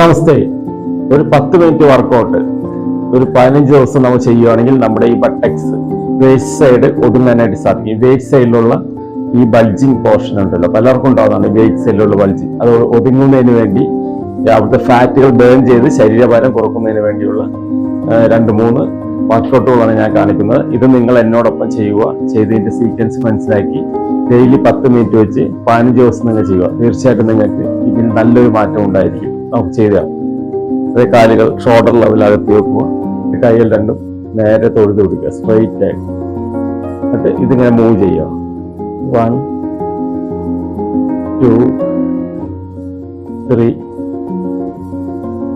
നമസ്തേ ഒരു പത്ത് minute workout ഒരു പതിനഞ്ച് ദിവസം നമ്മൾ ചെയ്യുകയാണെങ്കിൽ നമ്മുടെ ഈ ബട്ടക്സ് വേസ്റ്റ് സൈഡ് ഒതുങ്ങാനായിട്ട് സാധിക്കും. വേസ്റ്റ് സൈഡിലുള്ള ഈ ബൾജിങ് പോർഷൻ ഉണ്ടല്ലോ. പലർക്കും ഉണ്ടാവുന്നതാണ് വേസ്റ്റ് സൈഡിലുള്ള ബൾജിങ് അത് ഒതുങ്ങുന്നതിന് വേണ്ടി അവിടുത്തെ ഫാറ്റുകൾ ബേൺ ചെയ്ത് ശരീരഭാരം കുറക്കുന്നതിന് വേണ്ടിയുള്ള രണ്ട് മൂന്ന് വർക്കൗട്ടുകളാണ് ഞാൻ കാണിക്കുന്നത്. ഇത് നിങ്ങൾ എന്നോടൊപ്പം ചെയ്യുക. ചെയ്തതിന്റെ സീക്വൻസ് മനസ്സിലാക്കി. ഡെയിലി പത്ത് മിനിറ്റ് വെച്ച് പതിനഞ്ച് ദിവസം നിങ്ങൾ ചെയ്യുക. തീർച്ചയായിട്ടും നിങ്ങൾക്ക് ഇതിന് നല്ലൊരു മാറ്റം ഉണ്ടായിരിക്കും. നമുക്ക് ചെയ്താൽ കാലുകൾ ഷോൾഡർ ലെവലകത്ത് വെക്കുക കൈകൾ രണ്ടും നേരെ തൊഴുത് പിടിക്കുക സ്ട്രൈറ്റ് ആയിട്ട്. എന്നിട്ട് ഇതിങ്ങനെ മൂവ് ചെയ്യുക. One two three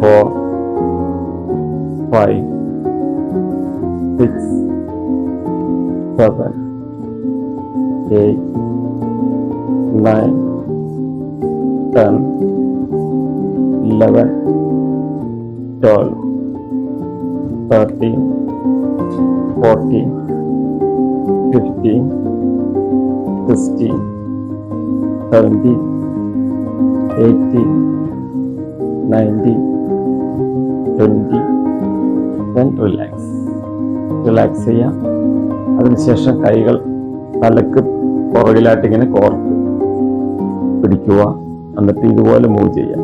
four five six seven eight nine ten eleven twelve thirteen fourteen fifteen sixteen seventeen eighteen nineteen twenty then relax relax ചെയ്യാം. അതിനുശേഷം കൈകൾ തലക്ക് പുറകിലായിട്ട് ഇങ്ങനെ കോർത്ത് പിടിക്കുക. എന്നിട്ട് ഇതുപോലെ മൂവ് ചെയ്യാം.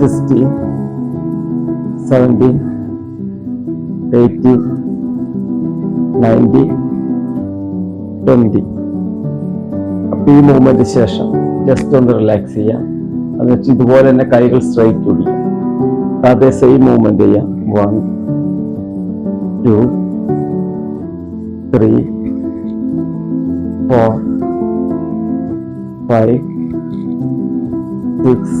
Sixteen seventeen eighteen nineteen twenty അപ്പോൾ ഈ മൂവ്മെന്റ് ശേഷം ജസ്റ്റ് ഒന്ന് റിലാക്സ് ചെയ്യാം. എന്നിട്ട് ഇതുപോലെ തന്നെ കൈകൾ സ്ട്രൈറ്റ് പിടിക്കാം അതേ സെയിം മൂവ്മെന്റ് ചെയ്യാം. One two three four five six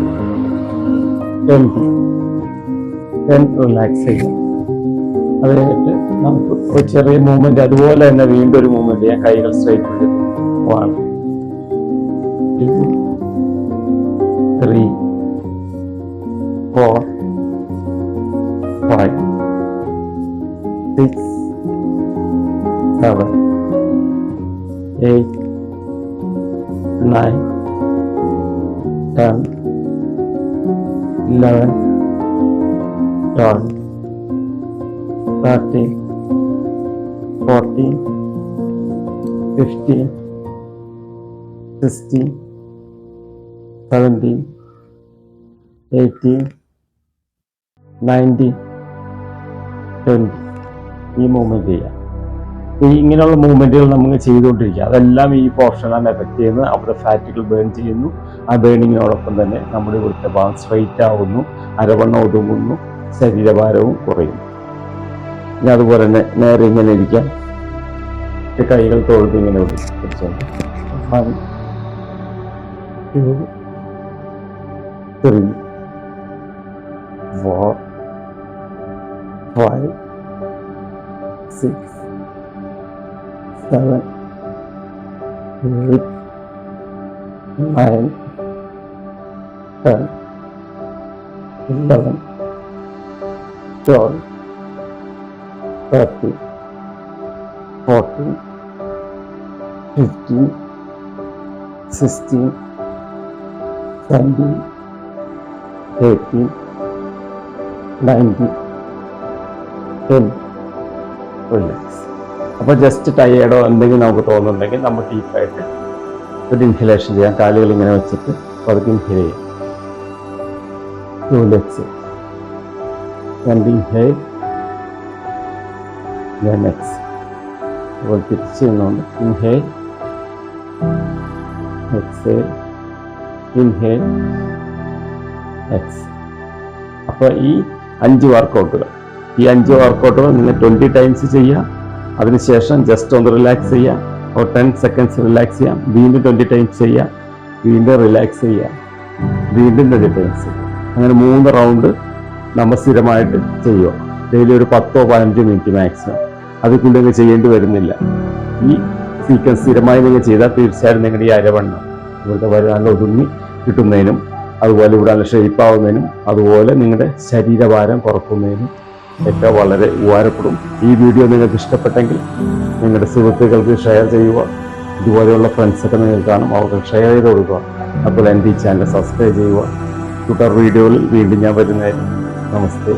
twenty then relax ചെയ്യുക അത് കഴിഞ്ഞിട്ട് നമുക്ക് ഒരു ചെറിയ മൂവ്മെന്റ് അതുപോലെ തന്നെ വീണ്ടും ഒരു മൂവ്മെന്റ് ഞാൻ കൈകൾ സ്ട്രൈറ്റ് ചെയ്ത് one two three four five six seven eight nine ten eleven twelve thirteen fourteen fifteen sixteen seventeen eighteen nineteen twenty ഈ മൂവ്മെന്റ് ചെയ്യാം ഈ ഇങ്ങനെയുള്ള മൂവ്മെന്റുകൾ നമുക്ക് ചെയ്തുകൊണ്ടിരിക്കുക. അതെല്ലാം ഈ പോർഷനാണ് എഫക്ട് ചെയ്യുന്നത്. അവിടെ ഫാറ്റുകൾ ബേൺ ചെയ്യുന്നു. ആ ബേണിങ്ങിനോടൊപ്പം തന്നെ നമ്മുടെ ഇവിടുത്തെ ഭാഗം സ്ട്രൈറ്റ് ആവുന്നു അരവണ്ണം ഒതുങ്ങുന്നു ശരീരഭാരവും കുറയുന്നു. ഇനി അതുപോലെ തന്നെ നേരെ ഇങ്ങനെ ഇരിക്കാം. കൈകൾ തൊഴുത് ഇങ്ങനെ വിളിച്ചു 11, 12, 13, 14, 15, 16, 17, 18, 19, 10, റിലാക്സ് അപ്പോൾ ജസ്റ്റ് ടയേർഡോ എന്തെങ്കിലും നമുക്ക് തോന്നുന്നുണ്ടെങ്കിൽ നമ്മൾ ഡീപ്പായിട്ട് ഒരു ഇൻഹലേഷൻ ചെയ്യാം. കാലുകൾ ഇങ്ങനെ വെച്ചിട്ട് പതുക്കെ ഇൻഹേൽ ചെയ്യാം. Two legs and inhale then എക്സ് അതുപോലെ തിരിച്ച് ചെയ്യുന്നുണ്ട് ഇൻഹേൽ എക്സേൽ ഇൻഹേൽ എക്സ് അപ്പോൾ ഈ അഞ്ച് വർക്കൗട്ടുകൾ ഈ അഞ്ച് വർക്കൗട്ടുകൾ നിങ്ങൾ ട്വന്റി ടൈംസ് ചെയ്യുക. അതിനുശേഷം ജസ്റ്റ് ഒന്ന് റിലാക്സ് ചെയ്യുക. ഒരു ടെൻ സെക്കൻഡ്സ് റിലാക്സ് ചെയ്യാം വീണ്ടും ട്വന്റി ടൈംസ് ചെയ്യുക. വീണ്ടും റിലാക്സ് ചെയ്യുക. വീണ്ടും ട്വന്റി ടൈംസ് അങ്ങനെ മൂന്ന് റൗണ്ട് നമ്മൾ സ്ഥിരമായിട്ട് ചെയ്യുക. ഡെയിലി ഒരു പത്തോ പതിനഞ്ചോ മിനിറ്റ് മാക്സിമം. അത് നിങ്ങൾ ചെയ്യേണ്ടി വരുന്നില്ല. ഈ സീക്വൻസ് സ്ഥിരമായി നിങ്ങൾ ചെയ്താൽ തീർച്ചയായും നിങ്ങളുടെ ഈ അരവണ്ണം ഇവിടുത്തെ വരെ നല്ല ഒതുങ്ങി കിട്ടുന്നതിനും അതുപോലെ ഇവിടെ ഷേപ്പ് ആവുന്നതിനും അതുപോലെ നിങ്ങളുടെ ശരീരഭാരം കുറക്കുന്നതിനും ഒക്കെ വളരെ ഉപകാരപ്പെടും. ഈ വീഡിയോ നിങ്ങൾക്ക് ഇഷ്ടപ്പെട്ടെങ്കിൽ നിങ്ങളുടെ സുഹൃത്തുക്കൾക്ക് ഷെയർ ചെയ്യുക. ഇതുപോലെയുള്ള ഫ്രണ്ട്സൊക്കെ നിങ്ങൾ കാണും. അവർക്ക് ഷെയർ ചെയ്ത് കൊടുക്കുക. അപ്പോൾ എന്റെ ഈ ചാനൽ സബ്സ്ക്രൈബ് ചെയ്യുക. തുടർ വീഡിയോയിൽ വീണ്ടും ഞാൻ വരുന്നതായിരുന്നു നമസ്തേ.